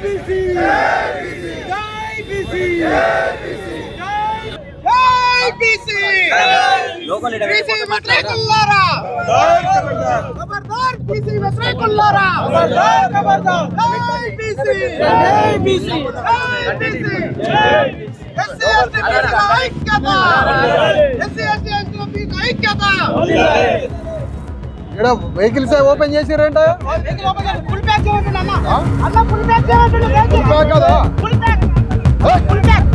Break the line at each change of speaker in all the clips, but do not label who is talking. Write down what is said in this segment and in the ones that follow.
ఉంది లోకల్
ఖబర్దార్ బీసీ వ్యతిరేకులారా ఖబర్దార్ ఖబర్దార్ జై బీసీ జై బీసీ జై బీసీ ఎస్సీ ఎస్టీ ఐక్యత ఎస్సీ ఎస్టీ ఐక్యత
ఇక్కడ వెహికల్స్ ఓపెన్ చేసిరంట
ఫుల్ ప్యాక్ చేయండి అన్న అన్న ఫుల్ ప్యాక్ చేయండి
Full pack కదా?
Full pack full pack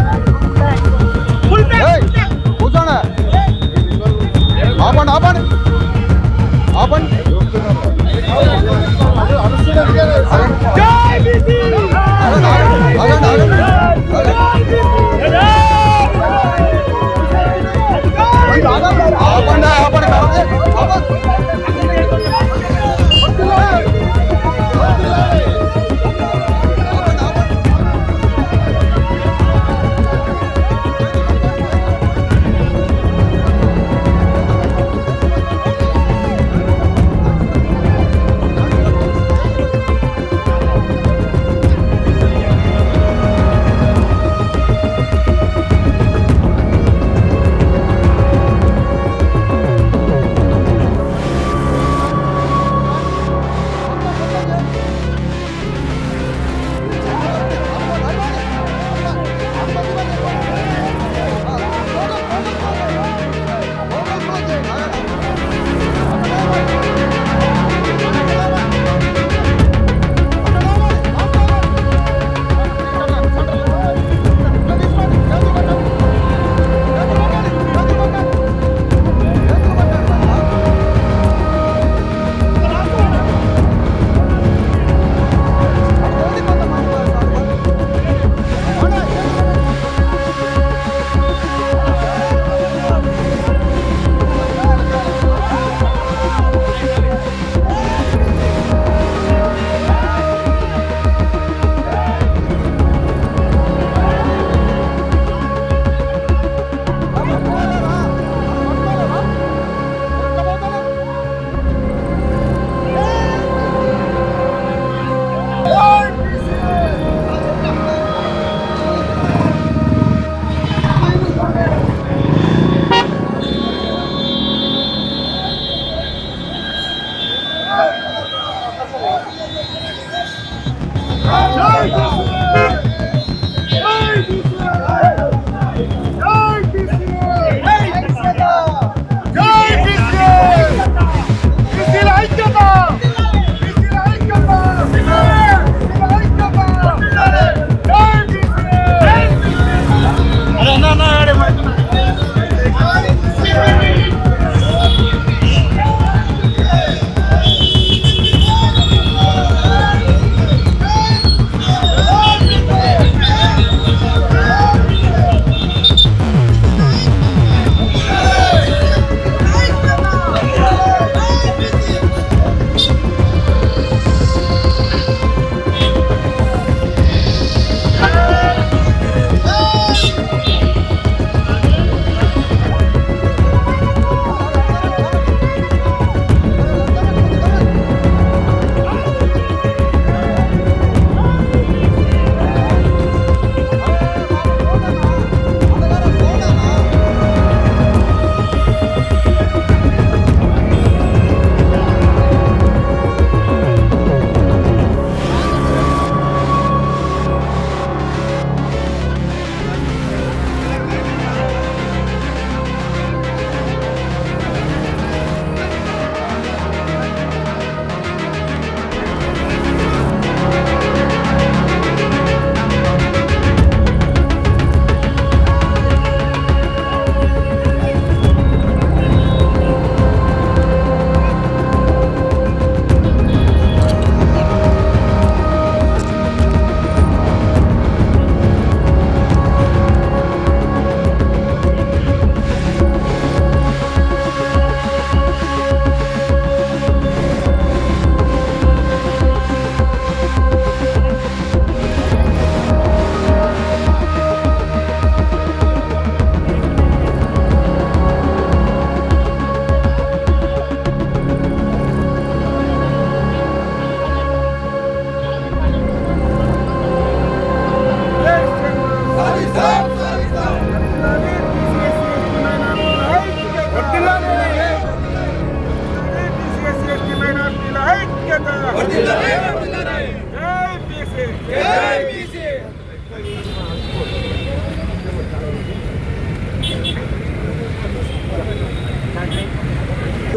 full pack
కూర్చోండి ఆపండి ఆపండి ఆపండి
జై బీసీ
ఆగండి, ఆగండి, ఆగండి, ఆగండి. ఆపండి ఆపండి ఆపండి.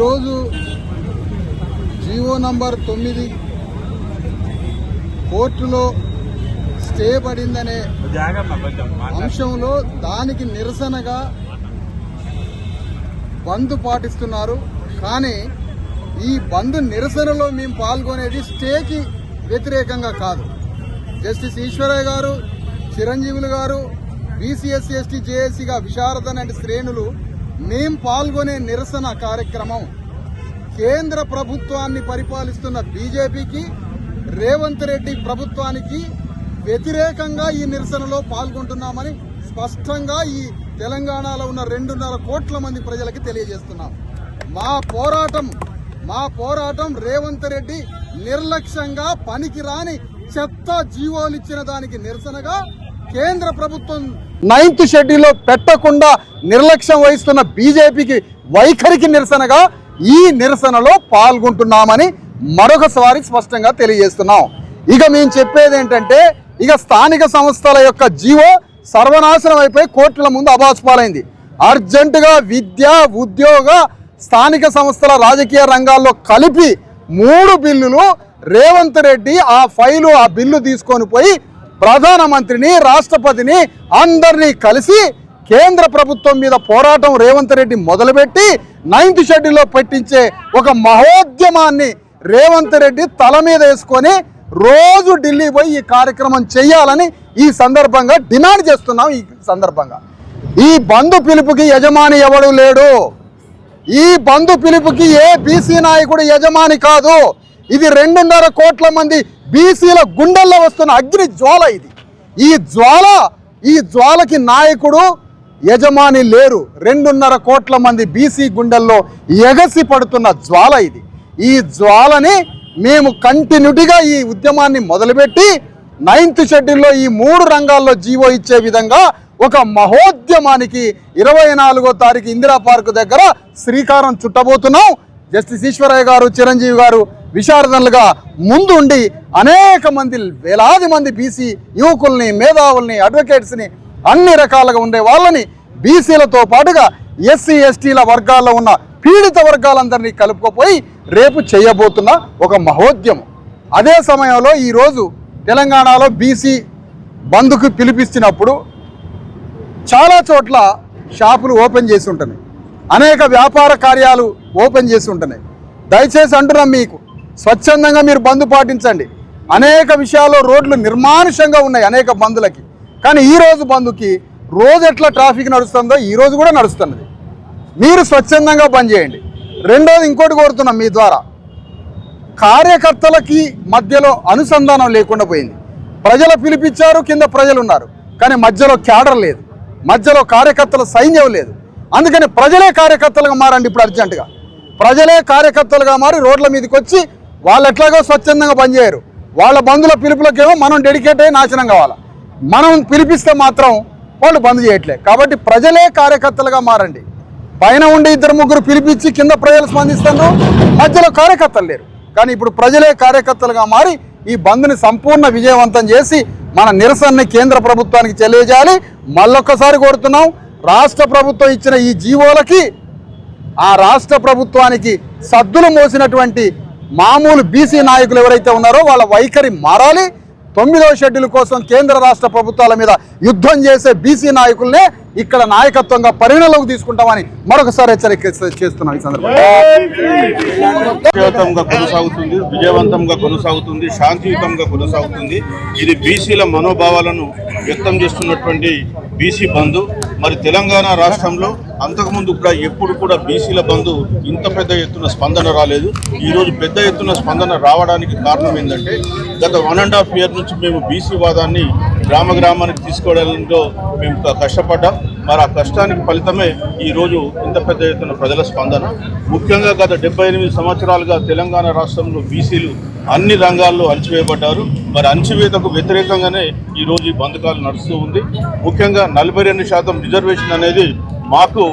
రోజు జీవో నంబర్ తొమ్మిది కోర్టులో స్టే పడిందనే అంశంలో దానికి నిరసనగా బంద్ పాటిస్తున్నారు. కానీ ఈ బంద్ నిరసనలో మేము పాల్గొనేది స్టేకి వ్యతిరేకంగా కాదు. Justice Eshwaraiah garu Chiranjeevulu garu BC SC ST జేఏసీగా Visharadan and శ్రేణులు మేం పాల్గొనే నిరసన కార్యక్రమం కేంద్ర ప్రభుత్వాన్ని పరిపాలిస్తున్న బీజేపీకి రేవంత్ రెడ్డి ప్రభుత్వానికి వ్యతిరేకంగా ఈ నిరసనలో పాల్గొంటున్నామని స్పష్టంగా ఈ తెలంగాణలో ఉన్న రెండున్నర కోట్ల మంది ప్రజలకి తెలియజేస్తున్నాం. మా పోరాటం మా పోరాటం రేవంత్ రెడ్డి నిర్లక్ష్యంగా పనికిరాని చెత్త జీవోలు ఇచ్చిన దానికి నిరసనగా కేంద్ర ప్రభుత్వం నైన్త్ షెడ్యూల్లో పెట్టకుండా నిర్లక్ష్యం వహిస్తున్న బీజేపీకి వైఖరికి నిరసనగా ఈ నిరసనలో పాల్గొంటున్నామని మరొకసారి స్పష్టంగా తెలియజేస్తున్నాం. ఇక మేము చెప్పేది ఏంటంటే ఇక స్థానిక సంస్థల యొక్క జీవో సర్వనాశనం అయిపోయి కోర్టుల ముందు అబాస్పాలైంది. అర్జెంటుగా విద్య ఉద్యోగ స్థానిక సంస్థల రాజకీయ రంగాల్లో కలిపి మూడు బిల్లులు రేవంత్ రెడ్డి ఆ ఫైలు ఆ బిల్లు తీసుకొని పోయి ప్రధానమంత్రిని రాష్ట్రపతిని అందరినీ కలిసి కేంద్ర ప్రభుత్వం మీద పోరాటం రేవంత్ రెడ్డి మొదలుపెట్టి నైన్త్ షెడ్యూల్లో పెట్టించే ఒక మహోద్యమాన్ని రేవంత్ రెడ్డి తల మీద వేసుకొని రోజు ఢిల్లీ పోయి ఈ కార్యక్రమం చేయాలని ఈ సందర్భంగా డిమాండ్ చేస్తున్నాం ఈ సందర్భంగా. ఈ బంధు పిలుపుకి యజమాని ఎవడు లేడు? ఈ బంధు పిలుపుకి ఏ బీసీ నాయకుడు యజమాని కాదు. ఇది రెండున్నర కోట్ల మంది బీసీల గుండెల్లో వస్తున్న అగ్ని జ్వాల ఇది. ఈ జ్వాల ఈ జ్వాలకి నాయకుడు యజమాని లేరు. రెండున్నర కోట్ల మంది బీసీ గుండెల్లో ఎగసి పడుతున్న జ్వాల ఇది. ఈ జ్వాలని మేము కంటిన్యూటీగా ఈ ఉద్యమాన్ని మొదలుపెట్టి నైన్త్ షెడ్యూల్లో ఈ మూడు రంగాల్లో జీవో ఇచ్చే విధంగా ఒక మహోద్యమానికి ఇరవై నాలుగో తారీఖు ఇందిరా పార్క్ దగ్గర శ్రీకారం చుట్టబోతున్నాం. జస్టిస్ ఈశ్వరయ్య గారు చిరంజీవి గారు విశారదనులుగా ముందుండి అనేక మంది వేలాది మంది బీసీ యువకుల్ని మేధావుల్ని అడ్వకేట్స్ని అన్ని రకాలుగా ఉండే వాళ్ళని బీసీలతో పాటుగా ఎస్సీ ఎస్టీల వర్గాల్లో ఉన్న పీడిత వర్గాలందరినీ కలుపుకుపోయి రేపు చేయబోతున్న ఒక మహోద్యమం. అదే సమయంలో ఈరోజు తెలంగాణలో బీసీ బంద్కు పిలిపిస్తున్నప్పుడు చాలా చోట్ల షాపులు ఓపెన్ చేసి ఉంటున్నాయి. అనేక వ్యాపార కార్యాలు ఓపెన్ చేసి ఉంటున్నాయి. దయచేసి అంటున్నాం మీకు స్వచ్ఛందంగా మీరు బంద్ పాటించండి. అనేక విషయాల్లో రోడ్లు నిర్మానుషంగా ఉన్నాయి అనేక బంధులకి కానీ ఈ రోజు బంధుకి రోజు ఎట్లా ట్రాఫిక్ నడుస్తుందో ఈరోజు కూడా నడుస్తున్నది. మీరు స్వచ్ఛందంగా బంద్ చేయండి. రెండోది ఇంకోటి కోరుతున్నాం మీ ద్వారా. కార్యకర్తలకి మధ్యలో అనుసంధానం లేకుండా పోయింది. ప్రజలు పిలిపించారు కింద ప్రజలు ఉన్నారు. కానీ మధ్యలో క్యాడర్ లేదు. మధ్యలో కార్యకర్తల సైన్యం లేదు. అందుకని ప్రజలే కార్యకర్తలుగా మారండి ఇప్పుడు అర్జెంటుగా. ప్రజలే కార్యకర్తలుగా మారి రోడ్ల మీదకి వచ్చి వాళ్ళు ఎట్లాగో స్వచ్ఛందంగా పనిచేయరు. వాళ్ళ బంధుల పిలుపులకేమో మనం డెడికేట్ అయ్యి నాశనం కావాలి? మనం పిలిపిస్తే మాత్రం వాళ్ళు బంద్ చేయట్లే. కాబట్టి ప్రజలే కార్యకర్తలుగా మారండి. పైన ఉండి ఇద్దరు ముగ్గురు పిలిపించి కింద ప్రజలు స్పందిస్తారు మధ్యలో కార్యకర్తలు లేరు. కానీ ఇప్పుడు ప్రజలే కార్యకర్తలుగా మారి ఈ బంద్ని సంపూర్ణ విజయవంతం చేసి మన నిరసనని కేంద్ర ప్రభుత్వానికి తెలియజేయాలి. మళ్ళొక్కసారి కోరుతున్నాం రాష్ట్ర ప్రభుత్వం ఇచ్చిన ఈ జీవోలకి ఆ రాష్ట్ర ప్రభుత్వానికి సద్దులు మోసినటువంటి మామూలు బీసీ నాయకులు ఎవరైతే ఉన్నారో వాళ్ళ వైఖరి మారాలి. తొమ్మిదవ షెడ్యూల్ కోసం కేంద్ర రాష్ట్ర ప్రభుత్వాల మీద యుద్ధం చేసే బీసీ నాయకుల్నే ఇక్కడ నాయకత్వంగా పరిగణలోకి తీసుకుంటామని మరొకసారి హెచ్చరిక చేస్తున్నాం ఈ సందర్భంగా.
కొనసాగుతుంది విజయవంతంగా కొనసాగుతుంది శాంతియుతంగా కొనసాగుతుంది. ఇది బీసీల మనోభావాలను వ్యక్తం చేస్తున్నటువంటి బీసీ బంధు. మరి తెలంగాణ రాష్ట్రంలో అంతకుముందు కూడా ఎప్పుడు కూడా బీసీల బంధు ఇంత పెద్ద ఎత్తున స్పందన రాలేదు. ఈరోజు పెద్ద ఎత్తున స్పందన రావడానికి కారణం ఏంటంటే గత వన్ అండ్ హాఫ్ ఇయర్ నుంచి మేము బీసీ వాదాన్ని గ్రామ గ్రామానికి తీసుకోవడంలో మేము కష్టపడ్డాం. మరి ఆ కష్టానికి ఫలితమే ఈరోజు ఇంత పెద్ద ఎత్తున ప్రజల స్పందన. ముఖ్యంగా గత డెబ్బై ఎనిమిది సంవత్సరాలుగా తెలంగాణ రాష్ట్రంలో బీసీలు అన్ని రంగాల్లో అణచివేయబడ్డారు. మరి అణచివేతకు వ్యతిరేకంగానే ఈరోజు ఈ బంధకాలు నడుస్తూ ఉంది. ముఖ్యంగా నలభై రెండు శాతం రిజర్వేషన్ అనేది మాకు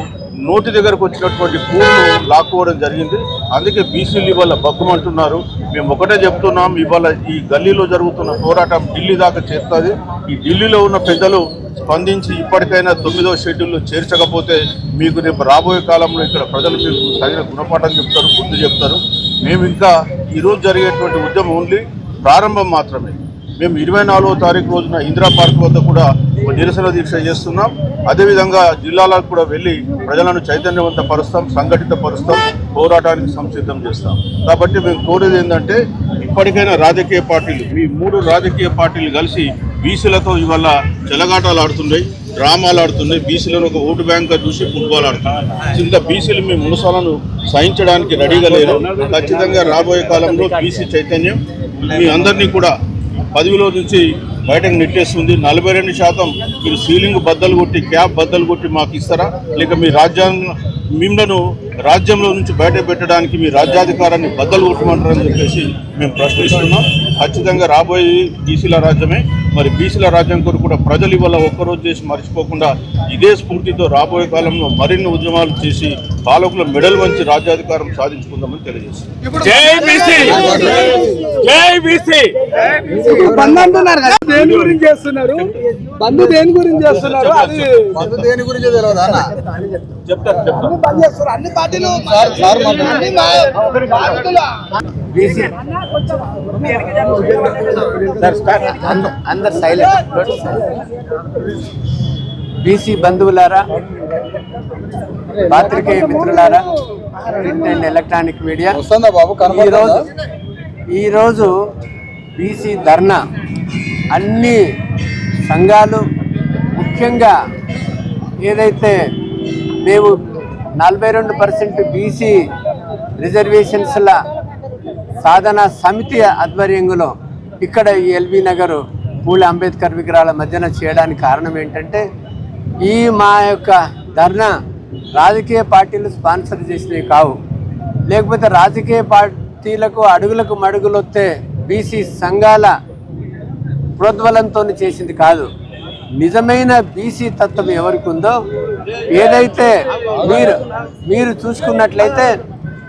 నోటి దగ్గరకు వచ్చినటువంటి పూలు లాక్కోవడం జరిగింది. అందుకే బీసీలు ఇవాళ బగ్గుమంటున్నారు మేము ఒకటే చెప్తున్నాం ఇవాళ ఈ గల్లీలో జరుగుతున్న పోరాటం ఢిల్లీ దాకా చేస్తుంది ఈ ఢిల్లీలో ఉన్న పెద్దలు స్పందించి ఇప్పటికైనా తొమ్మిదో షెడ్యూల్ చేర్చకపోతే మీకు రేపు రాబోయే కాలంలో ఇక్కడ ప్రజలు మీకు తగిన గుణపాఠం చెప్తారు గుర్తు చెప్తారు. మేము ఇంకా ఈరోజు జరిగేటువంటి ఉద్యమం ఓన్లీ ప్రారంభం మాత్రమే. మేము ఇరవై నాలుగో తారీఖు రోజున ఇందిరా పార్క్ వద్ద కూడా ఒక నిరసన దీక్ష చేస్తున్నాం. అదేవిధంగా జిల్లాలకు కూడా వెళ్ళి ప్రజలను చైతన్యవంత పరుస్తాం సంఘటిత పరుస్తాం పోరాటానికి సంసిద్ధం చేస్తాం. కాబట్టి మేము కోరేది ఏంటంటే ఇప్పటికైనా రాజకీయ పార్టీలు ఈ మూడు రాజకీయ పార్టీలు కలిసి బీసీలతో ఇవాళ చెలగాటాలు ఆడుతున్నాయి. డ్రామాలు ఆడుతున్నాయి బీసీలను ఒక ఓటు బ్యాంక్గా చూసి ఫుట్బాల్ ఆడుతున్నాయి ఇంత బీసీలు మీ మునసాలను సహించడానికి రెడీగా లేరు. ఖచ్చితంగా రాబోయే కాలంలో బీసీ చైతన్యం మీ అందరినీ కూడా పదవిలో నుంచి బయటకు నెట్టేస్తుంది. నలభై రెండు శాతం మీరు సీలింగ్ బద్దలు కొట్టి క్యాప్ బద్దలు కొట్టి మాకు ఇస్తారా? లేక మీ రాజ్యాంగ మిమ్మలను రాజ్యంలో నుంచి బయట పెట్టడానికి మీ రాజ్యాధికారాన్ని బద్దలు కొట్టమంటారని చెప్పేసి మేము ప్రశ్నిస్తున్నాం. ఖచ్చితంగా రాబోయే బీసీల రాజ్యమే మరి బీసీల రాజ్యం కొరకు కూడా ప్రజలు ఇవాళ ఒక్కరోజు చేసి మర్చిపోకుండా ఇదే స్ఫూర్తితో రాబోయే కాలంలో మరిన్ని ఉద్యమాలు చేసి పాలకుల మెడల్ వంచి రాజ్యాధికారం సాధించుకుందామని తెలియజేస్తున్నాం.
ఇప్పుడు
జై బీసీ! జై బీసీ!
బంద్ అంటున్నారు కదా. దేని గురించి చేస్తున్నారు? బంద్ దేని గురించి చేస్తున్నారు? అది
మందు దేని గురించి తెలియదా అన్న.
చెప్తారు చెప్తారు
బంద్ చేస్తున్నారు అన్ని పార్టీలు
సార్ సార్ మాట్లాడండి.
అన్ని మా- పార్టీలు.
అందరు సైలెంట్ బీసీ బంధువులారా పాత్రికేయ మిత్రులారా ప్రింట్ అండ్ ఎలక్ట్రానిక్ మీడియా. ఈరోజు ఈరోజు బీసీ ధర్నా. అన్ని సంఘాలు ముఖ్యంగా ఏదైతే మేము నలభై రెండు పర్సెంట్ బీసీ రిజర్వేషన్స్ల సాధన సమితి ఆధ్వర్యంలో ఇక్కడ ఈ ఎల్బీ నగర్ పూల అంబేద్కర్ విగ్రహాల మధ్యన చేయడానికి కారణం ఏంటంటే ఈ మా యొక్క ధర్నా రాజకీయ పార్టీలు స్పాన్సర్ చేసినవి కావు. లేకపోతే రాజకీయ పార్టీలకు అడుగులకు మడుగులు వస్తే బీసీ సంఘాల ప్రోద్బలంతో చేసింది కాదు. నిజమైన బీసీ తత్వం ఎవరికి ఉందో ఏదైతే మీరు మీరు చూసుకున్నట్లయితే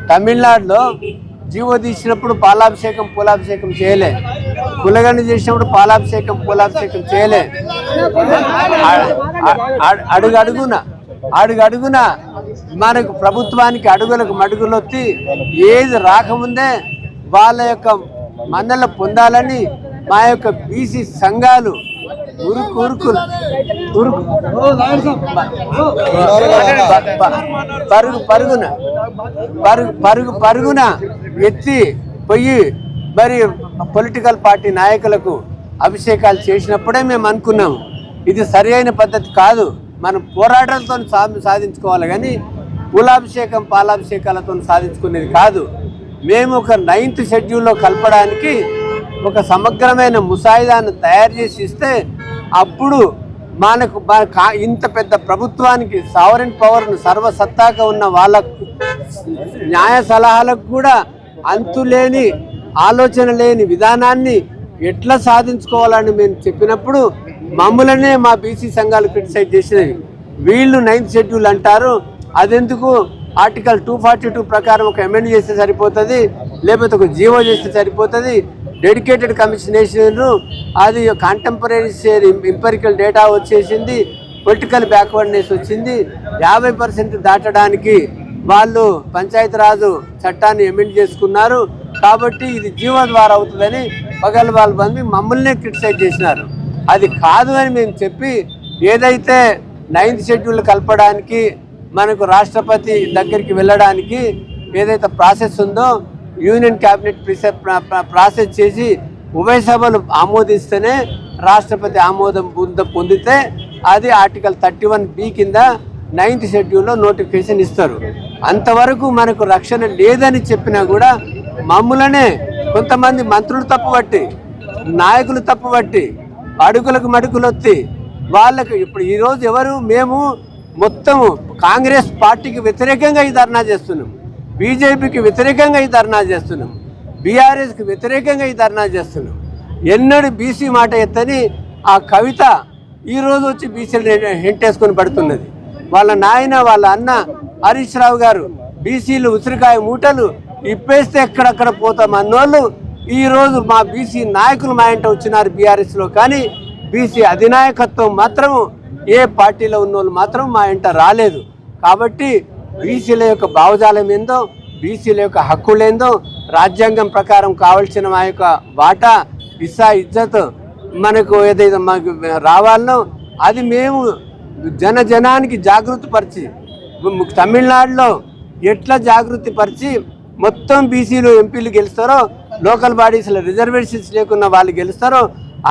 తమిళనాడులో జీవో తీసినప్పుడు పాలాభిషేకం పూలాభిషేకం చేయలే. కులగండి చేసినప్పుడు పాలాభిషేకం పూలాభిషేకం చేయలే. అడుగు అడుగున అడుగు అడుగున మనకు ప్రభుత్వానికి అడుగులకు మడుగులొత్తి ఏది రాకముందే వాళ్ళ యొక్క మన్నల పొందాలని మా యొక్క బీసీ సంఘాలు ఉరుకు ఉరుకు ఉరుకు. పరుగు పరుగున పరుగు పరుగు పరుగున ఎత్తి పోయి మరి పొలిటికల్ పార్టీ నాయకులకు అభిషేకాలు చేసినప్పుడే మేము అనుకున్నాము. ఇది సరి అయిన పద్ధతి కాదు. మనం పోరాటాలతో సాధించుకోవాలి కానీ పూలాభిషేకం పాలాభిషేకాలతో సాధించుకునేది కాదు. మేము ఒక నైన్త్ షెడ్యూల్లో కలపడానికి ఒక సమగ్రమైన ముసాయిదాను తయారు చేసి ఇస్తే అప్పుడు మనకు ఇంత పెద్ద ప్రభుత్వానికి సావరెన్ పవర్ను సర్వసత్తాగా ఉన్న వాళ్ళ న్యాయ సలహాలకు కూడా అంతులేని ఆలోచన లేని విధానాన్ని ఎట్లా సాధించుకోవాలని మేము చెప్పినప్పుడు మమ్మల్నే మా బీసీ సంఘాలు క్రిటిసైజ్ చేసినవి. వీళ్ళు నైన్త్ షెడ్యూల్ అంటారు అదెందుకు? ఆర్టికల్ టూ ఫార్టీ టూ ప్రకారం ఒక అమెండ్ చేస్తే సరిపోతుంది లేకపోతే ఒక జీవో చేస్తే సరిపోతుంది. డెడికేటెడ్ కమిషన్ వేసినారు అది కాంటెంపరీ ఇంపెరికల్ డేటా వచ్చేసింది పొలిటికల్ బ్యాక్వర్డ్నెస్ వచ్చింది. యాభై పర్సెంట్ దాటడానికి వాళ్ళు పంచాయతీరాజు చట్టాన్ని ఎమెండ్ చేసుకున్నారు. కాబట్టి ఇది జీవో ద్వారా అవుతుందని పగల వాళ్ళు బంది మమ్మల్ని క్రిటిసైజ్ చేసినారు. అది కాదు అని మేము చెప్పి ఏదైతే నైన్త్ షెడ్యూల్ కలపడానికి మనకు రాష్ట్రపతి దగ్గరికి వెళ్ళడానికి ఏదైతే ప్రాసెస్ ఉందో యూనియన్ క్యాబినెట్ ప్రాసెస్ చేసి ఉభయ సభలు ఆమోదిస్తేనే రాష్ట్రపతి ఆమోదం పొందితే అది ఆర్టికల్ థర్టీ వన్ బి కింద నైన్త్ షెడ్యూల్లో నోటిఫికేషన్ ఇస్తారు. అంతవరకు మనకు రక్షణ లేదని చెప్పినా కూడా మమ్ములనే కొంతమంది మంత్రులు తప్పుబట్టి నాయకులు తప్పుబట్టి అడుగులకు మడుగులు వచ్చి వాళ్ళకు ఇప్పుడు ఈరోజు ఎవరు మేము మొత్తము కాంగ్రెస్ పార్టీకి వ్యతిరేకంగా ఈ ధర్నా చేస్తున్నాం. బీజేపీకి వ్యతిరేకంగా ఈ ధర్నా చేస్తున్నాం. బీఆర్ఎస్కి వ్యతిరేకంగా ఈ ధర్నా చేస్తున్నాం. ఎన్నడూ బీసీ మాట ఎత్తని ఆ కవిత ఈరోజు వచ్చి బీసీలు హెంటేసుకొని పడుతున్నది. వాళ్ళ నాయన వాళ్ళ అన్న హరీష్ రావు గారు బీసీలు ఉసిరికాయ మూటలు ఇప్పేస్తే ఎక్కడక్కడ పోతాం. అన్నోళ్ళు ఈరోజు మా బీసీ నాయకులు మా ఇంట వచ్చినారు బీఆర్ఎస్లో కానీ బీసీ అధినాయకత్వం మాత్రం ఏ పార్టీలో ఉన్న వాళ్ళు మాత్రం మా ఇంట రాలేదు. కాబట్టి బీసీల యొక్క భావజాలం ఏందో బీసీల యొక్క హక్కులేందో రాజ్యాంగం ప్రకారం కావలసిన మా యొక్క వాటా ఇస్సా ఇజ్జత్ మనకు ఏదైతే మాకు రావాలనో అది మేము జన జనానికి జాగృతి పరిచి తమిళనాడులో ఎట్లా జాగృతి పరిచి మొత్తం బీసీలు ఎంపీలు గెలుస్తారో లోకల్ బాడీస్లో రిజర్వేషన్స్ లేకున్న వాళ్ళు గెలుస్తారో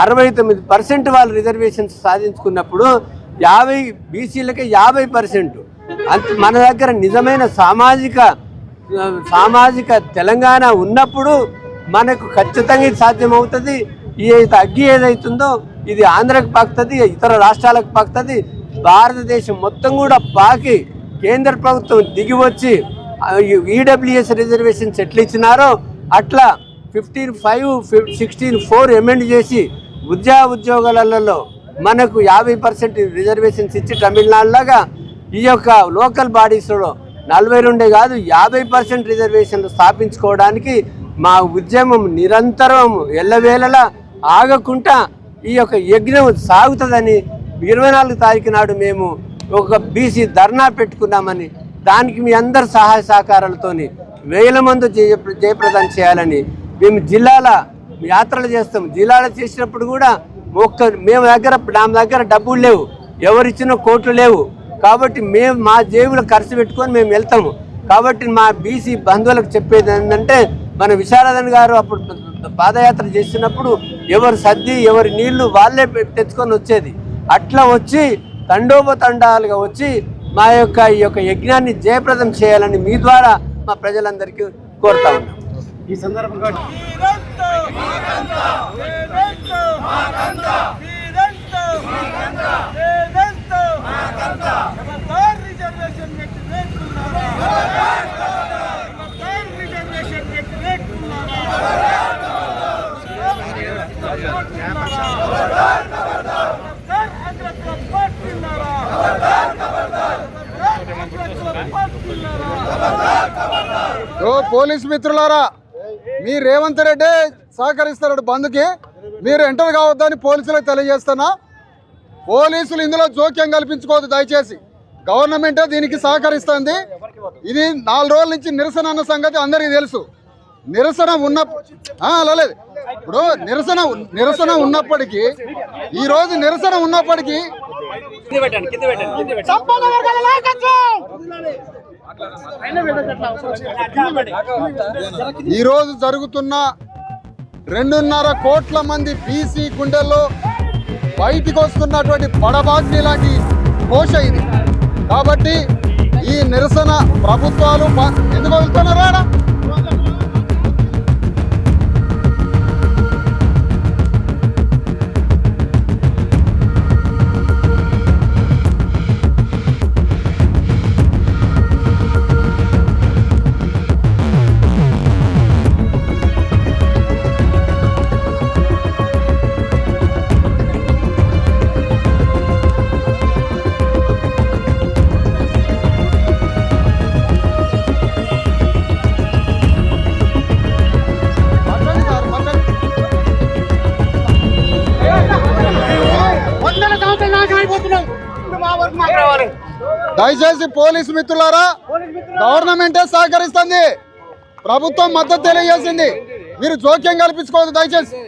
అరవై తొమ్మిది పర్సెంట్ వాళ్ళు రిజర్వేషన్స్ సాధించుకున్నప్పుడు యాభై బీసీలకి యాభై పర్సెంట్. అంత మన దగ్గర నిజమైన సామాజిక సామాజిక తెలంగాణ ఉన్నప్పుడు మనకు ఖచ్చితంగా ఇది సాధ్యమవుతుంది. ఈ అగ్గి ఏదైతుందో ఇది ఆంధ్రకు పాకుతుంది ఇతర రాష్ట్రాలకు పాకుతుంది. భారతదేశం మొత్తం కూడా పాకి కేంద్ర ప్రభుత్వం దిగి వచ్చి ఈడబ్ల్యూఎస్ రిజర్వేషన్స్ ఎట్లా ఇచ్చినారో అట్లా fifteen five sixteen four amend చేసి ఉద్యా ఉద్యోగాలలో మనకు యాభై పర్సెంట్ రిజర్వేషన్స్ ఇచ్చి తమిళనాడులాగా ఈ యొక్క లోకల్ బాడీస్లో నలభై రెండే కాదు యాభై పర్సెంట్ రిజర్వేషన్లు స్థాపించుకోవడానికి మా ఉద్యమం నిరంతరం ఎల్లవేళలా ఆగకుండా ఈ యొక్క యజ్ఞం సాగుతుందని ఇరవై నాలుగు తారీఖు నాడు మేము ఒక బీసీ ధర్నా పెట్టుకున్నామని దానికి మీ అందరి సహాయ సహకారాలతోని వేల మంది జయ జయప్రదం చేయాలని మేము జిల్లాల యాత్రలు చేస్తాం. జిల్లాలో చేసినప్పుడు కూడా ఒక్క మేము దగ్గర నా దగ్గర డబ్బులు లేవు. ఎవరిచ్చిన కోట్లు లేవు. కాబట్టి మేము మా జేబులో ఖర్చు పెట్టుకొని మేము వెళ్తాము. కాబట్టి మా బీసీ బంధువులకు చెప్పేది ఏంటంటే మన విశారదన్ గారు అప్పుడు పాదయాత్ర చేసినప్పుడు ఎవరు సర్ది ఎవరి నీళ్ళు వాళ్ళే తెచ్చుకొని వచ్చేది. అట్లా వచ్చి తండోపతండాలుగా వచ్చి మా యొక్క ఈ యొక్క యజ్ఞాన్ని జయప్రదం చేయాలని మీ ద్వారా మా ప్రజలందరికీ కోరుతా ఉన్నాం.
ఈ సందర్భంగా
ఓ పోలీస్ మిత్రులారా మీ రేవంత్ రెడ్డి సహకరిస్తాడు బంద్కి. మీరు ఎంటర్ కావద్దని పోలీసులకు తెలియజేస్తున్నా. పోలీసులు ఇందులో జోక్యం కల్పించుకోవద్దు దయచేసి. గవర్నమెంటే దీనికి సహకరిస్తుంది. ఇది నాలుగు రోజుల నుంచి నిరసన అన్న సంగతి అందరికీ తెలుసు. నిరసన ఉన్న ఆ, అలా లేదు. ఇప్పుడు నిరసన నిరసన ఉన్నప్పటికీ ఈ రోజు నిరసన ఉన్నప్పటికీ ఈ రోజు జరుగుతున్న రెండున్నర కోట్ల మంది బీసీ గుండెల్లో బయటికి వస్తున్నటువంటి బడబాగ్ని లాంటి కోశ ఇది. కాబట్టి ఈ నిరసన ప్రభుత్వాలు ఎందుకు వెళ్తున్నారా దయచేసి పోలీసు మిత్రులారా గవర్నమెంటే సహకరిస్తుంది. ప్రభుత్వం మద్దతు తెలియజేసింది. మీరు జోక్యం కల్పించుకోవద్దు దయచేసి.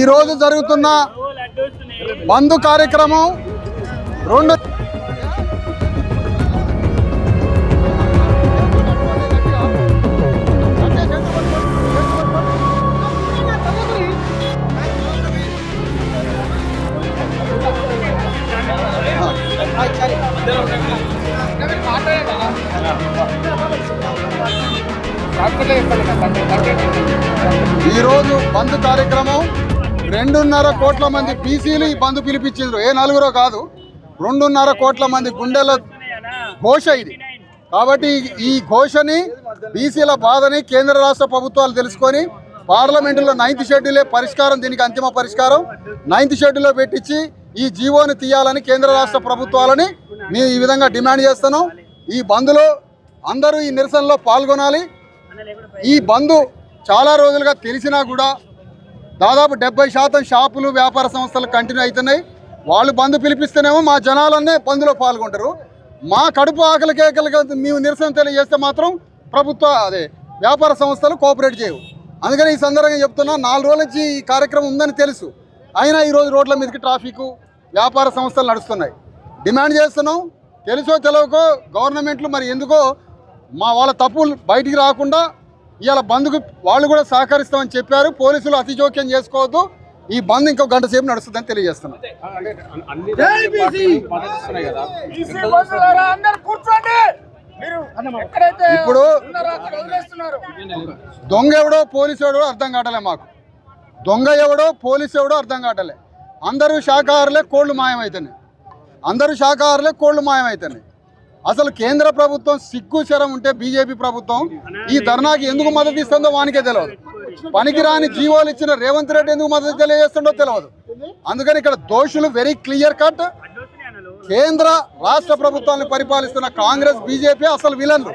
ఈ రోజు జరుగుతున్న బంద్ కార్యక్రమం రెండు ఈరోజు బంద్ కార్యక్రమం రెండున్నర కోట్ల మంది బీసీలు ఈ బంద్ పిలిపించారు ఏ నలుగురో కాదు రెండున్నర కోట్ల మంది గుండెల ఘోష ఇది. కాబట్టి ఈ ఘోషని బీసీల బాధని కేంద్ర రాష్ట్ర ప్రభుత్వాలు తెలుసుకొని పార్లమెంటులో నైన్త్ షెడ్యూలే పరిష్కారం దీనికి అంతిమ పరిష్కారం. నైన్త్ షెడ్యూల్లో పెట్టించి ఈ జీవోని తీయాలని కేంద్ర రాష్ట్ర ప్రభుత్వాలని నేను ఈ విధంగా డిమాండ్ చేస్తున్నాం ఈ బంద్లో అందరూ ఈ నిరసనలో పాల్గొనాలి. ఈ బంద్ చాలా రోజులుగా తెలిసినా కూడా దాదాపు డెబ్బై శాతం షాపులు వ్యాపార సంస్థలు కంటిన్యూ అవుతున్నాయి. వాళ్ళు బంద్ పిలిపిస్తేనేమో మా జనాలన్నీ బంద్లో పాల్గొంటారు. మా కడుపు ఆకలి కేకలుగా మేము నిరసన తెలియజేస్తే మాత్రం ప్రభుత్వ అదే వ్యాపార సంస్థలు కోఆపరేట్ చేయవు. అందుకని ఈ సందర్భంగా చెప్తున్నా నాలుగు రోజుల నుంచి ఈ కార్యక్రమం ఉందని తెలుసు. అయినా ఈరోజు రోడ్ల మీదకి ట్రాఫిక్ వ్యాపార సంస్థలు నడుస్తున్నాయి. డిమాండ్ చేస్తున్నాం. తెలుసో తెలవకో గవర్నమెంట్లు మరి ఎందుకో మా వాళ్ళ తప్పులు బయటికి రాకుండా ఇవాళ బంద్కు వాళ్ళు కూడా సహకరిస్తామని చెప్పారు. పోలీసులు అతి జోక్యం చేసుకోవద్దు. ఈ బంద్ ఇంకో గంట సేపు నడుస్తుందని తెలియజేస్తున్నాం. ఇప్పుడు దొంగ ఎవడో పోలీసు ఎవడో అర్థం కావట్లే మాకు. దొంగ ఎవడో పోలీసు ఎవడో అర్థం కావట్లే. అందరూ శాఖాహారులే కోళ్ళు మాయమవుతున్నాయి అందరూ శాఖాహారులే కోళ్ళు మాయమవుతున్నాయి అసలు కేంద్ర ప్రభుత్వం సిగ్గు శరం ఉంటే బీజేపీ ప్రభుత్వం ఈ ధర్నాకి ఎందుకు మద్దతు ఇస్తుందో వానికే తెలియదు. పనికిరాని జీవోలు ఇచ్చిన రేవంత్ రెడ్డి ఎందుకు మద్దతు తెలియజేస్తుండో తెలియదు. అందుకని ఇక్కడ దోషులు వెరీ క్లియర్ కట్ కేంద్ర రాష్ట్ర ప్రభుత్వాన్ని పరిపాలిస్తున్న కాంగ్రెస్ బీజేపీ అసలు విలన్లు.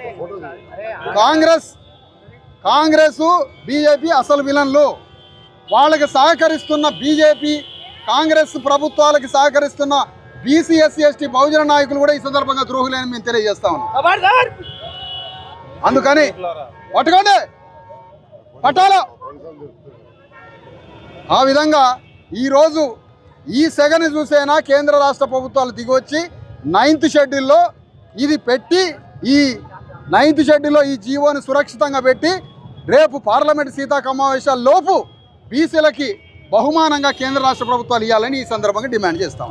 కాంగ్రెస్ కాంగ్రెస్ బీజేపీ అసలు విలన్లు. వాళ్ళకి సహకరిస్తున్న బీజేపీ కాంగ్రెస్ ప్రభుత్వాలకి సహకరిస్తున్న బీసీ ఎస్సీ ఎస్టీ బహుజన నాయకులు కూడా ఈ సందర్భంగా ద్రోహులేని మేము తెలియజేస్తా ఉన్నాం. అందుకని పట్టుకోండి. పట్టాల. ఆ విధంగా ఈరోజు ఈ సెగని చూసేనా కేంద్ర రాష్ట్ర ప్రభుత్వాలు దిగొచ్చి నైన్త్ షెడ్యూల్లో ఇది పెట్టి ఈ నైన్త్ షెడ్యూల్లో ఈ జీవోని సురక్షితంగా పెట్టి రేపు పార్లమెంట్ శీతా సమావేశాల లోపు బీసీలకి బహుమానంగా కేంద్ర రాష్ట్ర ప్రభుత్వాలు ఇవ్వాలని ఈ సందర్భంగా డిమాండ్ చేస్తాం